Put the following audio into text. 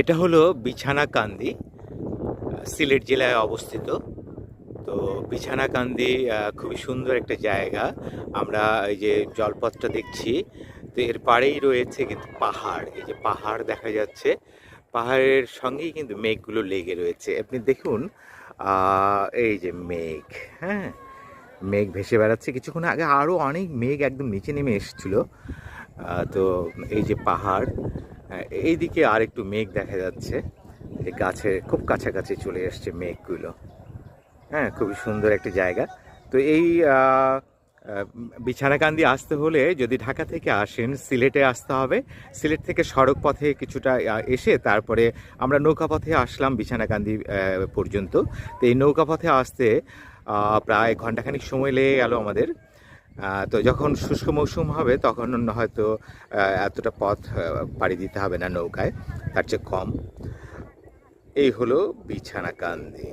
এটা হলো বিছানাকান্দি সিলেট জেলায় অবস্থিত। তো বিছানাকান্দি খুবই সুন্দর একটা জায়গা। আমরা এই যে জলপথটা দেখছি, তো এর পাড়েই রয়েছে কিন্তু পাহাড়। এই যে পাহাড় দেখা যাচ্ছে, পাহাড়ের সঙ্গেই কিন্তু মেঘগুলো লেগে রয়েছে। আপনি দেখুন এই যে মেঘ হ্যাঁ? মেঘ ভেসে বেড়াচ্ছে। কিছুক্ষণ আগে আরও অনেক মেঘ একদম নিচে নেমে এসেছিল। তো এই যে পাহাড় এইদিকে আর একটু মেঘ দেখা যাচ্ছে। এই গাছে খুব কাছাকাছি চলে এসছে মেঘগুলো। হ্যাঁ খুবই সুন্দর একটা জায়গা। তো এই বিছানাকান্দি আসতে হলে যদি ঢাকা থেকে আসেন, সিলেটে আসতে হবে। সিলেট থেকে সড়ক পথে কিছুটা এসে তারপরে আমরা নৌকা পথে আসলাম বিছানাকান্দি পর্যন্ত। তো এই নৌকা পথে আসতে প্রায় ঘন্টাখানিক সময় লেগে গেল আমাদের। তো যখন শুষ্ক মৌসুম হবে, তখন হয়তো এতটা পথ পাড়ি দিতে হবে না নৌকায়, তার চেয়ে কম। এই হলো বিছানা বিছানাকান্দি।